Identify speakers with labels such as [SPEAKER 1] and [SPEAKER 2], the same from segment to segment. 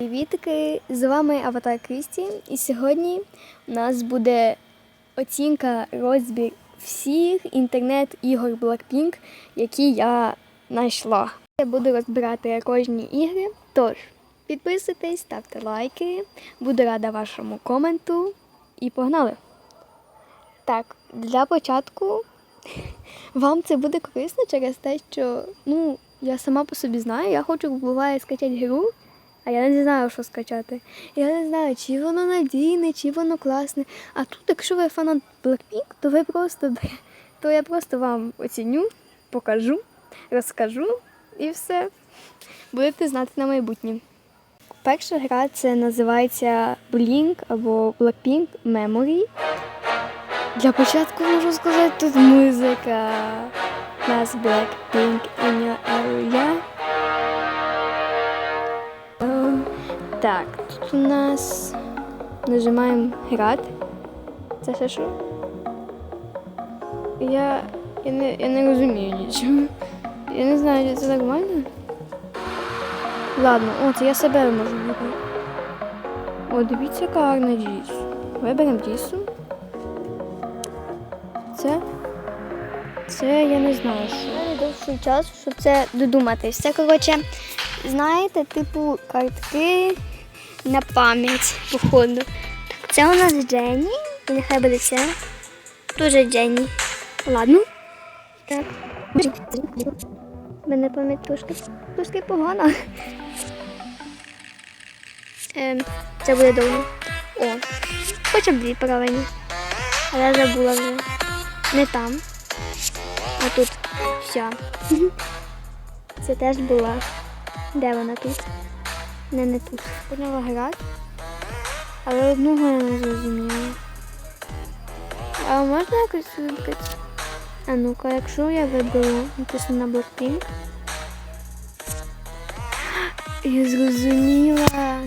[SPEAKER 1] Привітки! З вами Аватар Крісті, і сьогодні у нас буде оцінка розбір всіх інтернет-ігор Blackpink, які я знайшла. Я буду розбирати кожні ігри. Тож, підписуйтесь, ставте лайки. Буду рада вашому коменту. І погнали! Так, для початку вам це буде корисно через те, що ну, я сама по собі знаю, я хочу буває скачати гру. А я не знаю, що скачати. Я не знаю, чи воно надійне, чи воно класне. А тут, якщо ви фанат Blackpink, то ви просто то я просто вам оціню, покажу, розкажу і все. Будете знати на майбутнє. Перша гра це називається Blink або Blackpink Memory. Для початку можу сказати, тут музика. Нас Blackpink in your area. Так, тут у нас нажимаємо грати. Це ще що? Я, я, не, я не розумію нічого. Я не знаю, чи це нормально. Ладно, о, це я себе можу вибрати. О, дивіться, яка гарна дійс. Виберемо дійсу. Це. Це я не знаю, що. Я довший час, щоб це додуматись. Це, коротше, знаєте, типу картки на пам'ять, походу. Це у нас Дженні. І нехай буде це. Дуже Дженні. Ладно. Так. Мене пам'ять трошки, трошки погана. Ем, це буде довго. О, хоча б дві правильні. Але забула вже. Не там. А тут вся. Це теж була. Де вона тут? Не, не тут. Поняла грати. Але одного я не зрозуміла. А можна якось вибрати? А ну-ка, якщо я виберу написано на Blackpink. Я зрозуміла.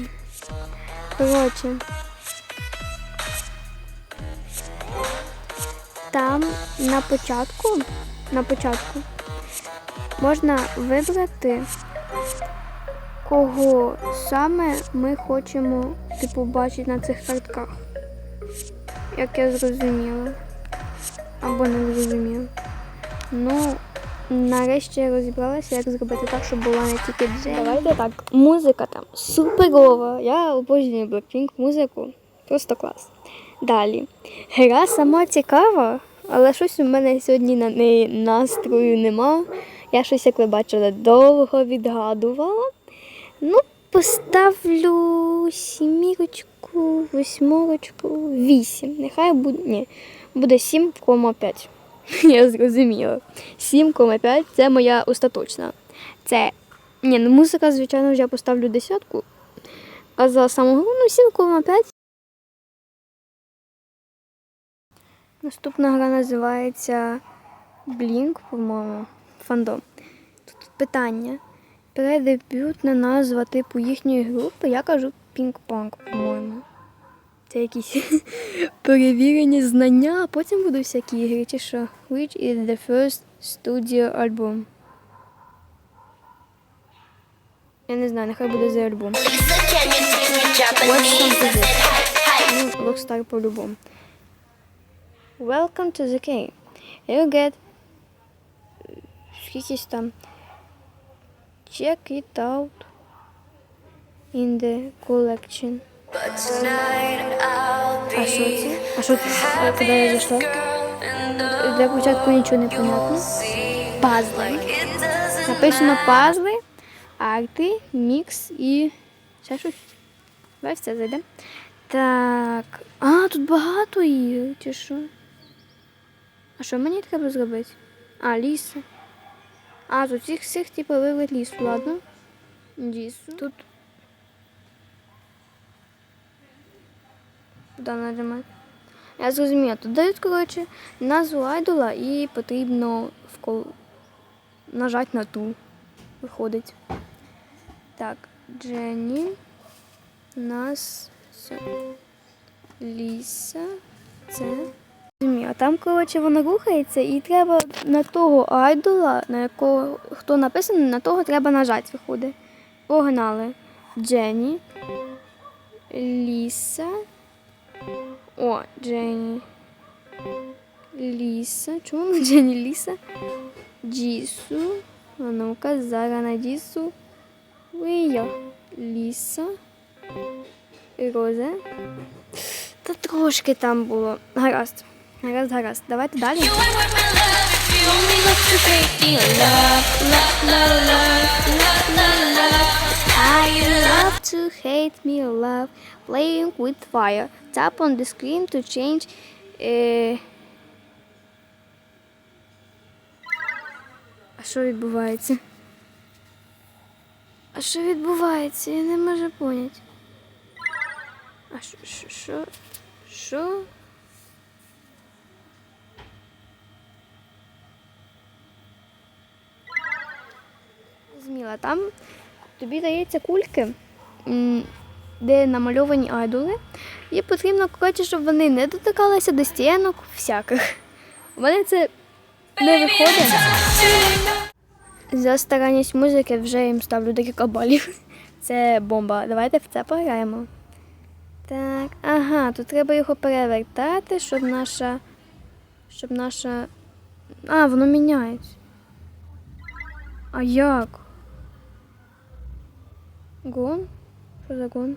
[SPEAKER 1] Коротше. Там на початку, на початку можна вибрати, кого саме ми хочемо типу, бачити на цих картках. Як я зрозуміла. Або не зрозуміла. Ну, нарешті я розібралася, як зробити так, щоб була не тільки Джей. Давайте так. Музика там суперова. Я обожнюю Blackpink музику. Просто клас. Далі. Гра сама цікава, але щось у мене сьогодні на неї настрою нема. Я щось, як ви бачили, довго відгадувала. Ну, поставлю сімірочку, восьморочку, вісім. Нехай буде. Ні, буде 7,5. Я зрозуміла. 7,5 це моя остаточна. Це. Ні, ну музика, звичайно, вже поставлю десятку. А за саму гру, ну, 7,5. Наступна гра називається Blink, по-моєму, фандом. Тут питання. Предебютна назва типу їхньої групи, я кажу пінг-понг, по-моєму. Це якісь перевірені знання, а потім будуть всякі ігри, чи що. Which is the first studio album? Я не знаю, нехай буде за альбом. Ну, по-любому. Welcome to the game. You get скількись там. Check it out in the collection. А що це? А що це? Куди я зайшла? Для початку нічого не понятно. Пазли. Написано пазли, арти, мікс і ще щось. Давай все зайдемо. Так. А, тут багато ігор, чи що? А що мені треба зробити? А, ліса. А, тут всіх всіх типу вибрати лісу, ладно. Лісу. Тут. Куди нажимати? Я зрозуміла, тут дають, коротше, назву айдола і потрібно вкол... нажати на ту. Виходить. Так, Дженні. Нас. Ліса. Це. А там, коротше, воно рухається, і треба на того айдола, на якого хто написаний, на того треба нажати, виходить. Погнали. Дженні. Ліса. О, Дженні. Ліса. Чому на Дженні Ліса? Джісу. А ну-ка, зараз на Джісу. Вия. Ліса. Роза. Та трошки там було. Гаразд. Гаразд, гаразд. Давайте далі. I love to hate me love playing with fire. Tap on the screen to change. Е... А що відбувається? А що відбувається? Я не можу поняти. А що? Що? Що? Що? Зміла, там тобі дається кульки, де намальовані айдоли. І потрібно, коротше, щоб вони не дотикалися до стінок всяких. У мене це не виходить. За старанність музики вже їм ставлю декілька балів. Це бомба. Давайте в це пограємо. Так, ага, тут треба його перевертати, щоб наша. Щоб наша. А, воно міняється. А як? Гон? Що за гон?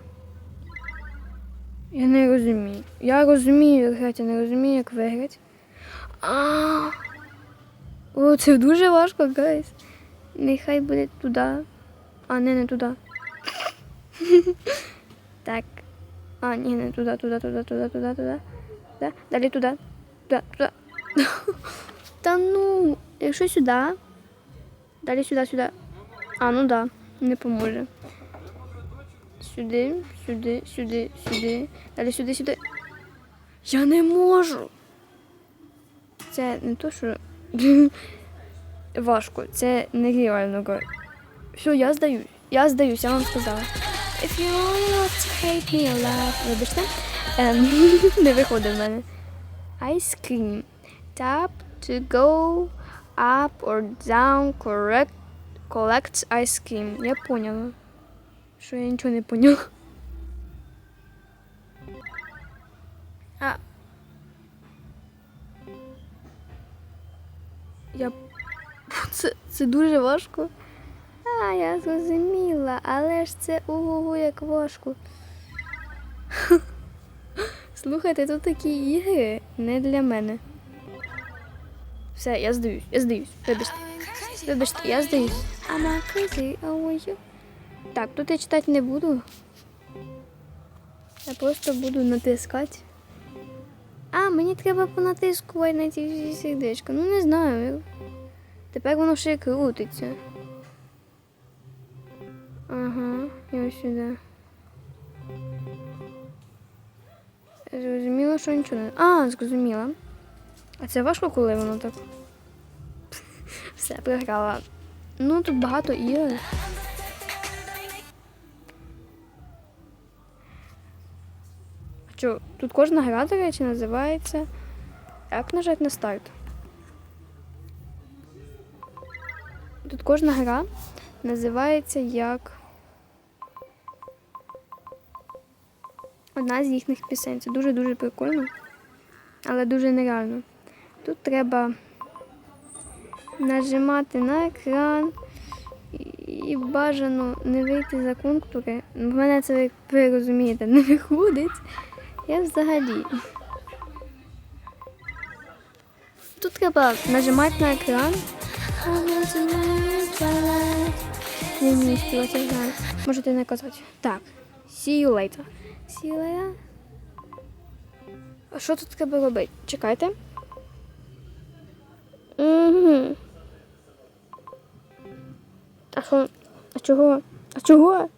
[SPEAKER 1] Я не розумію. Я розумію, як грати, я не розумію, як виграти. А. О, це дуже важко, гайс. Нехай буде туди. А, не, не туди. так. А, ні, не туди, туди, туди, туди, туди, туди. Да? Далі туди. Туди, туди. Та ну, якщо сюди. Далі сюди, сюди. А, ну да, не поможе. Сюди, сюди, сюди, сюди. Далі сюди, сюди. Я не можу. Це не то, що важко, це нереально. Все, я здаюсь. Я здаюсь, я вам сказала. If you love to hate me, love. Вибачте. Ем, не виходить в мене. Ice cream. Tap to go up or down correct collects ice cream. Я поняла. Що я нічого не поняла. А. Я. Це, це дуже важко. А, я зрозуміла, але ж це ого, як важко. Слухайте, тут такі ігри не для мене. Все, я здаюсь, я здаюсь. Вибачте. Вибачте, я здаюсь. I'm a crazy, you? Так, тут я читати не буду. Я просто буду натискати. А, мені треба понатискувати на ці сердечка. Ну не знаю. Тепер воно ще крутиться. Ага, і ось сюди. Зрозуміла, що нічого не. А, зрозуміла. А це важко, коли воно так. Все, програла. Ну, тут багато ігор. Що, тут кожна гра, до речі, називається. Як нажати на старт? Тут кожна гра називається як. Одна з їхніх пісень. Це дуже-дуже прикольно, але дуже нереально. Тут треба нажимати на екран і- бажано не вийти за контури. В мене це, як ви розумієте, не виходить. Я взагалі. Тут треба нажимати на екран. Можете не казати. Так. See you later. See you later. А що тут треба робити? Чекайте. Угу. А що? А чого? А чого?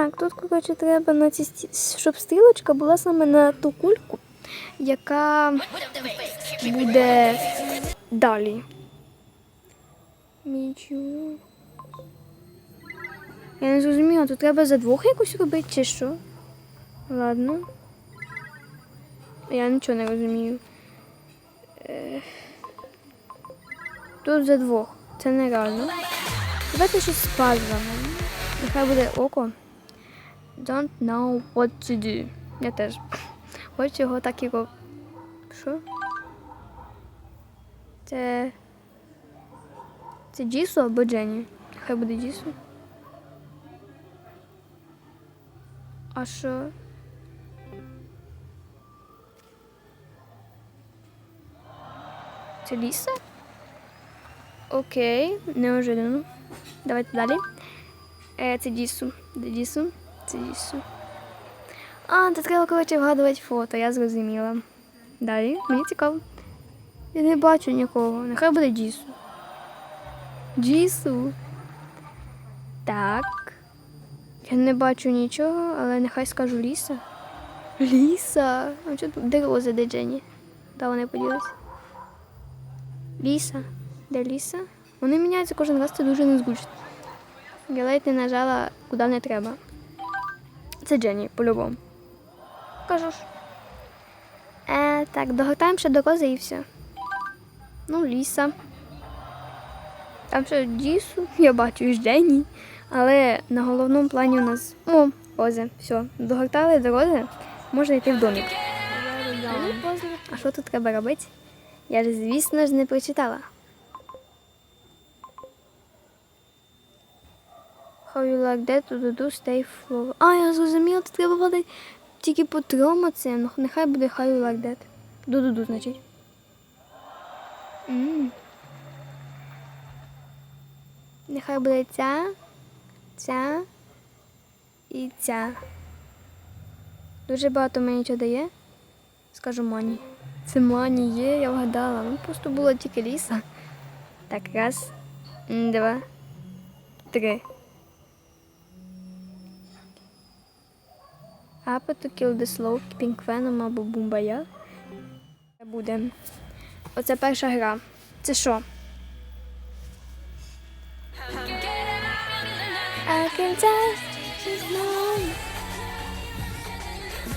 [SPEAKER 1] Так, тут, коротше, треба на ці щоб стрілочка була саме на ту кульку, яка буде далі. Нічого. Я не зрозуміла, тут треба за двох якусь робити чи що? Ладно. Я нічого не розумію. Тут за двох. Це нереально. Давайте щось з пазлами. Нехай буде око. Don't know what to do. Я теж. Хочу його так роб. Що? Це. Це Джісу або Дженні? Хай буде Джісу. А що? Це Ліса? Окей, неожиданно. Давайте далі. Е, це Дісу. Дісу? Це Дісу. А, тут треба, коротше, вгадувати фото, я зрозуміла. Далі, мені цікаво. Я не бачу нікого. Нехай буде Дісу. Джісу. Так. Я не бачу нічого, але нехай скажу Ліса. Ліса. А що тут? Де Роза, Дженні? Та вони поділись. Ліса. Де Ліса? Вони міняються кожен раз, це дуже незручно. Я ледь не нажала куди не треба. Це Дженні, по-любому. Кажу ж. Е, так, догортаємо ще до кози і все. Ну, ліса. Там ще Дісу, я бачу і Дженні. Але на головному плані у нас. О, кози. Все. Догортали до кози, можна йти в домик. А що тут треба робити? Я ж, звісно ж, не прочитала. How you like that to do stay flow. А, я зрозуміла, тут треба буде тільки по трьом цим. Ну, Нехай буде how you like that. Ду-ду-ду, значить. М. Нехай буде ця, ця і ця. Дуже багато мені нічого дає. Скажу мані. Це мані є, я вгадала. Ну просто було тільки ліса. Так, раз, два, три. Апа to kill the slow, пінквеном або бумбая. Буде. Оце перша гра. Це що?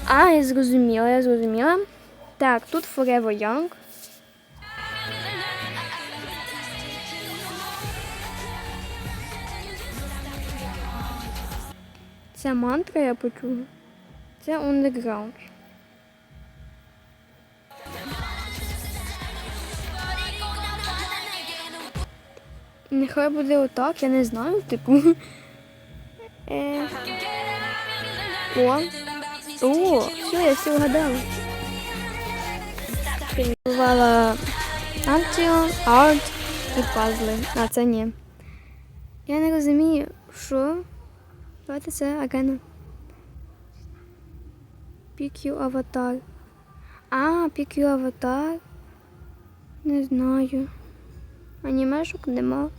[SPEAKER 1] А, я зрозуміла, я зрозуміла. Так, тут Forever Young. Це мантра я почула. Це Underground. Нехай буде отак, я не знаю, типу. Е... О, о, все, я все вгадала. Бувала Action, арт і пазли. А це ні. Я не розумію, що. Давайте це агена. PQ аватар. А, PQ аватар. Не знаю. Анімешок нема.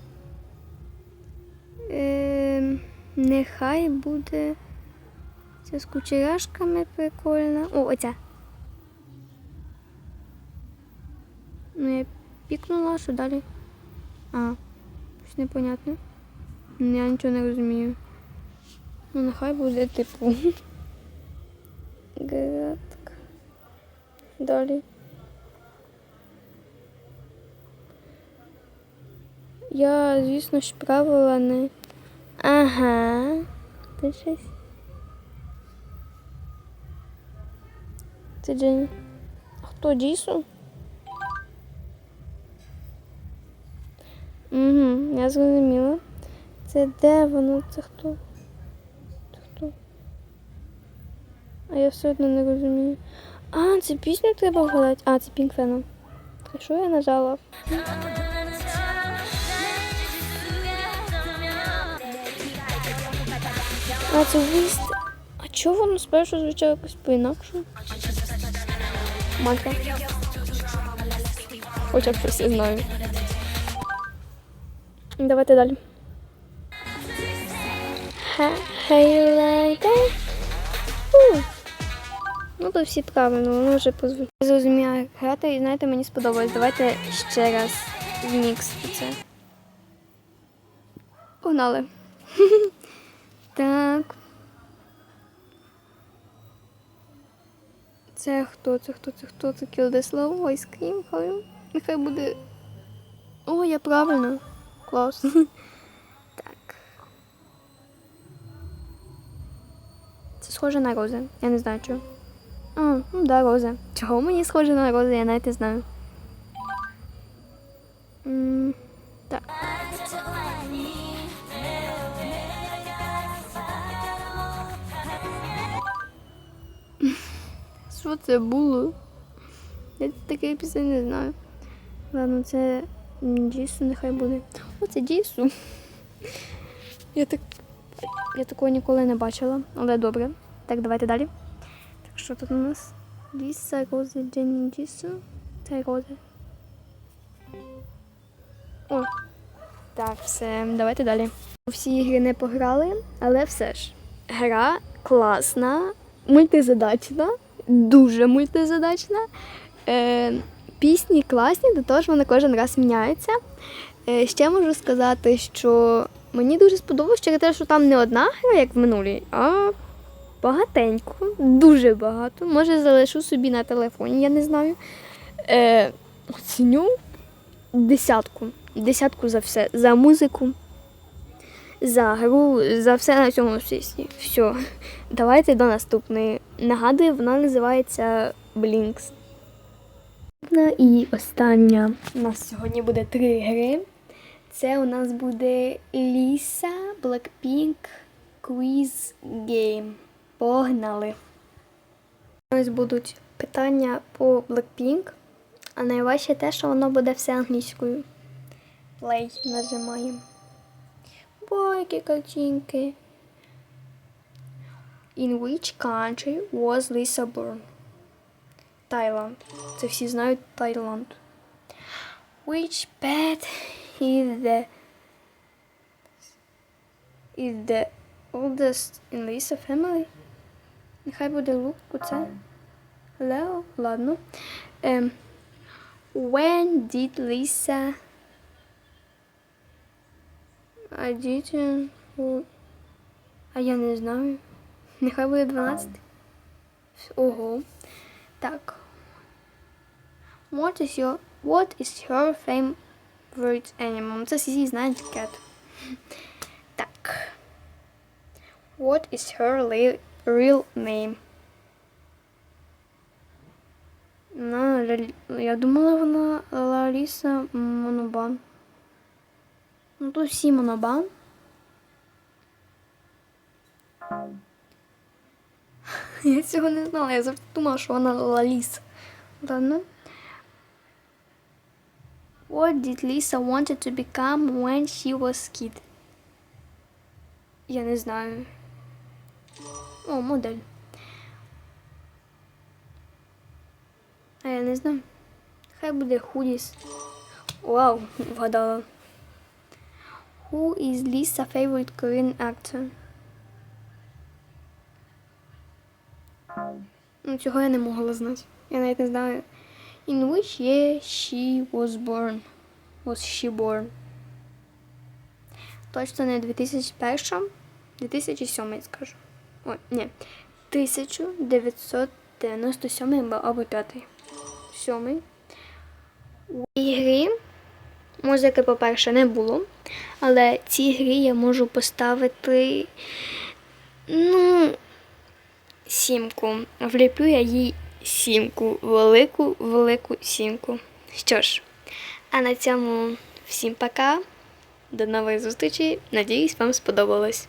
[SPEAKER 1] Ем, нехай буде. Це з кучеряшками прикольно. О, оця. Ну, я пікнула, що далі? А, щось непонятне. Я нічого не розумію. Ну, нехай буде типу. Градка. Далі. Я, звісно ж, правила не. Ага. Ти щось. Це Дженні. Хто Дісу? Угу, я зрозуміла. Це де воно? Це хто? Це хто? А я все одно не розумію. А, це пісню треба вгадати. А, це Pink Venom. Що я нажала? А, це вист. А чого воно спершу звучало якось по-інакшому? Майка. Хоча б щось знаю. Давайте далі. That? У. Ну, тут всі правильно, воно вже. Я зрозуміла, грати, і знаєте, мені сподобалось. Давайте ще раз мікс це. Погнали. так. Це хто? Це хто? Це хто? Це Ice Cream, хай. Нехай буде О, я правильно. Клас. Так. Це схоже на рози. Я не знаю чого. А, ну да, роза. Чого мені схоже на рози, я навіть не знаю. М, Так. Що це було? Я таке пісень не знаю. Ладно, це Джісу нехай буде. О, це Джісу. Я так. Я такого ніколи не бачила, але добре. Так, давайте далі. Що тут у нас? Ліса, Рози, Дженні, Джісу. Це Рози. О. Так, все, давайте далі. Всі ігри не пограли, але все ж. Гра класна, мультизадачна, дуже мультизадачна. Е, пісні класні, до того ж вони кожен раз міняються. Е, ще можу сказати, що мені дуже сподобалось через те, що там не одна гра, як в минулій, а багатенько, дуже багато. Може, залишу собі на телефоні, я не знаю. Е, оціню десятку. Десятку за все. За музику, за гру, за все на цьому світі. Все. Давайте до наступної. Нагадую, вона називається Blinks. І остання. У нас сьогодні буде три гри. Це у нас буде Lisa, Blackpink, Quiz Game. Погнали! Нас будуть питання по Blackpink, а найважче те, що воно буде все англійською. Play нажимаємо. Бо які картинки. In which country was Lisa born? Таїланд. Це всі знають Таїланд. Which pet is the is the oldest in Lisa family? Нехай буде Лук, це. Лео, ладно. Ем, when did Lisa I didn't А я не знаю. Нехай буде 12. Ого. Так. What is your What is her favorite animal? Це всі знають cat. Так. What is her li- real name? Лялі- я думала, вона Ларіса Монобан. Ну, тут всі Монобан. Я цього не знала, я завжди думала, що вона Лаліса. Ладно. What did Lisa wanted to become when she was kid? Я не знаю. О, модель. А я не знаю. Хай буде худіс. Вау, вгадала. Who is Lisa favorite Korean actor? Ну, цього я не могла знати. Я навіть не знаю. In which year she was born? Was she born? Точно не 2001, 2007 скажу. Ой, ні. 1997 або 5. 7. У цій грі музики, по-перше, не було. Але цій грі я можу поставити. Ну, сімку. Вліплю я їй сімку, велику, велику сімку. Що ж, а на цьому всім пока. До нових зустрічей. Надіюсь, вам сподобалось.